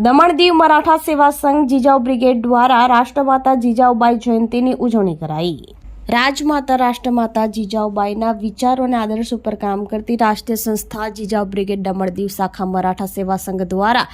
દમણ દીવ મરાઠા સેવા સંઘ જીજાઉ બ્રિગેડ દ્વારા રાષ્ટ્રમાતા જીજાઉબાઈ જયંતિની ઉજવણી કરાઈ. રાજમાતા, રાષ્ટ્રમાતા જીજાઉબાઈના વિચારો અને આદર્શ ઉપર કામ કરતી રાષ્ટ્રીય સંસ્થા જીજાઉ બ્રિગેડ દમણ દીવ શાખા મરાઠા સેવા સંઘ દ્વારા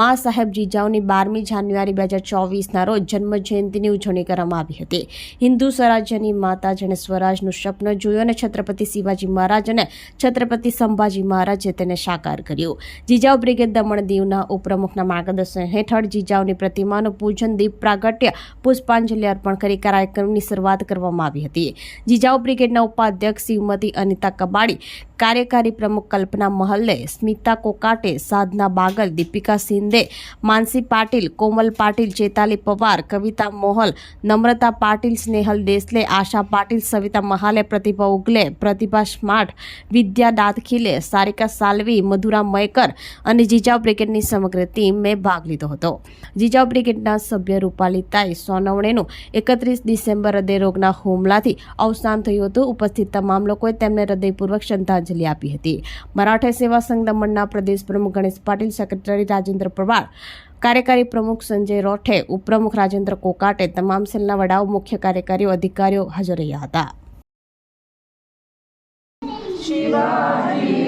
મા સાહેબ જીજાઉની બારમી જાન્યુઆરી બે હજાર ચોવીસના રોજ જન્મ જયંતિની ઉજવણી કરવામાં આવી હતી. હિન્દુ સ્વરાજ્યની માતા જેણે સ્વરાજનું સ્વપ્ન જોયું અને છત્રપતિ શિવાજી મહારાજ અને છત્રપતિ સંભાજી મહારાજે તેને સાકાર કર્યું. જીજાઉ બ્રિગેડ દમણ દીવના ઉપપ્રમુખના માર્ગદર્શન હેઠળ જીજાઉની પ્રતિમાનું પૂજન, દીપ પ્રાગટ્ય, પુષ્પાંજલિ અર્પણ કરી કાર્યક્રમની શરૂઆત કરવામાં આવી હતી. જીજાઉ બ્રિગેડના ઉપાધ્યક્ષ શ્રીમતી અનિતા કબાડી કાર્યકારી પ્રમુખ કલ્પના મહલ્લે સ્મિતા કોકાટે, સાધના બાગલ, દીપિકા સિંદે માનસી પાટીલ, કોમલ પાટીલ, ચેતાલી પવાર, કવિતા મોહલ, નમ્રતા પાટીલ, સ્નેહલ દેસલે, આશા પાટીલ, સવિતા મહાલે, પ્રતિભા ઉગલે, પ્રતિભા સ્માર્ટ, વિદ્યા દાદખીલે, સારિકા સાલવી, મધુરા મયકર અને જીજાવ બ્રિગેડની સમગ્ર ટીમે ભાગ લીધો હતો. જીજાવ બ્રિગેડના સભ્ય રૂપાલીતાઈ સોનવણેનું એકત્રીસ ડિસેમ્બર હૃદયરોગના હુમલાથી અવસાન થયું હતું. ઉપસ્થિત તમામ લોકોએ તેમને હૃદયપૂર્વક શ્રદ્ધાંજલિ શ્રદ્ધાંજલિ આપી હતી. મરાઠા સેવા સંઘ દમણના પ્રદેશ પ્રમુખ ગણેશ પાટીલ, સેક્રેટરી રાજેન્દ્ર પરમાર કાર્યકારી પ્રમુખ સંજય રોઠે, ઉપપ્રમુખ રાજેન્દ્ર કોકાટે તમામ સેલના વડાઓ, મુખ્ય કાર્યકારીઓ, અધિકારીઓ હાજર રહ્યા હતા. શિવાજી